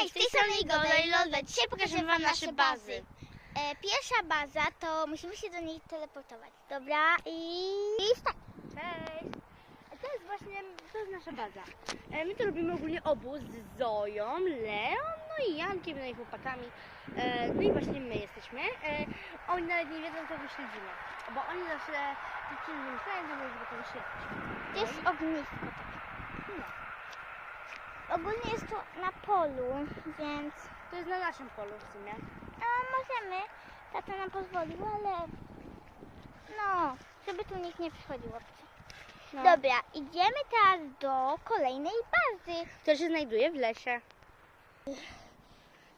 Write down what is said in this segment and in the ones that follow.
Cześć, z tej strony Igoda i Lolda. Dzisiaj pokażemy Wam nasze bazy. E, pierwsza baza to musimy się do niej teleportować. Dobra, i, i tak. Cześć. To jest właśnie, to jest nasza baza. E, My tu robimy ogólnie obóz z Zoją, Leon, no i Jankiem, no i chłopakami. E, No i właśnie my jesteśmy. E, Oni nawet nie wiedzą, co wyśledzimy. Bo oni zawsze dziewczyny wymyślają, to może potem śledzić. To jest ognisko takie. No. Ogólnie jest to na polu, więc To jest na naszym polu w sumie. a, możemy. Tata nam pozwolił, ale no, żeby tu nikt nie przychodził obcy. No. Dobra, idziemy teraz do kolejnej bazy. Która się znajduje w lesie.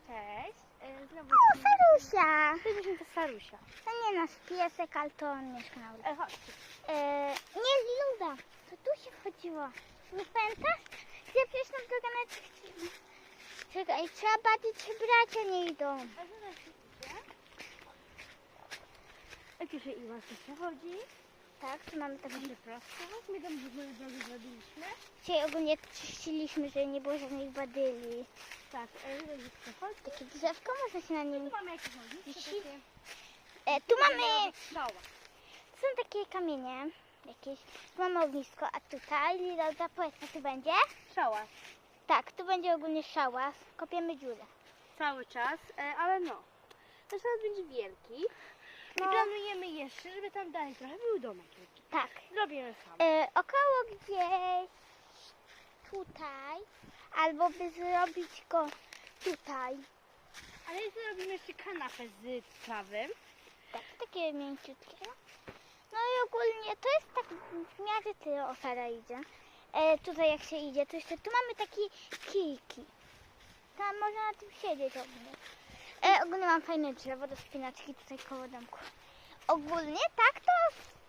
Cześć. E, Znowu O, Sarusia! To Sarusia. To nie nasz piesek, ale to on mieszka na ulicy. E, chodźcie. E, nie, Luda, to tu się wchodziło. Nie pamiętasz? Drogę na Czekaj, trzeba patrzeć, czy bracia nie idą. A co za A tu się się przechodzi. Tak, tu mamy taką... Prosto. My tam w ogóle drogi zrobiliśmy. Dzisiaj ogólnie czyściliśmy, żeby nie było żadnych badyli. Tak, e, tutaj jest przechodzi. Takie drzewko, można się na nim... Tu mamy jakieś nogi. Wisi- E, tu mamy... Strzała. Są takie kamienie jakieś. Mamy ognisko, a tutaj, Liloza, powiedz, co tu będzie? Strzała. Tak, tu będzie ogólnie szałas. Kopiemy dziurę. Cały czas, e, ale no. To teraz będzie wielki. No. I planujemy jeszcze, żeby tam dalej trochę był domek. Tak. Zrobimy sam. E, około gdzieś tutaj, albo by zrobić go tutaj. Ale jeszcze robimy jeszcze kanapę z trawy. Tak, takie mięciutkie. No. I ogólnie to jest tak w miarę tyle osada idzie. E, tutaj jak się idzie, to jeszcze tu mamy takie kijki. Tam można na tym siedzieć ogólnie. E, ogólnie mam fajne drzewo do spinaczki tutaj koło domku. Ogólnie tak to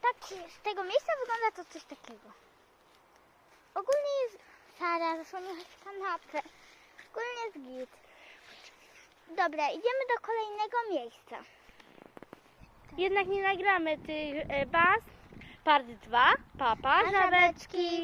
tak z tego miejsca wygląda to coś takiego. Ogólnie jest Sara, zasłoniła kanapę. Ogólnie jest git. Dobra, idziemy do kolejnego miejsca. Jednak nie nagramy tych e, baz. Part 2. Papa, żabeczki.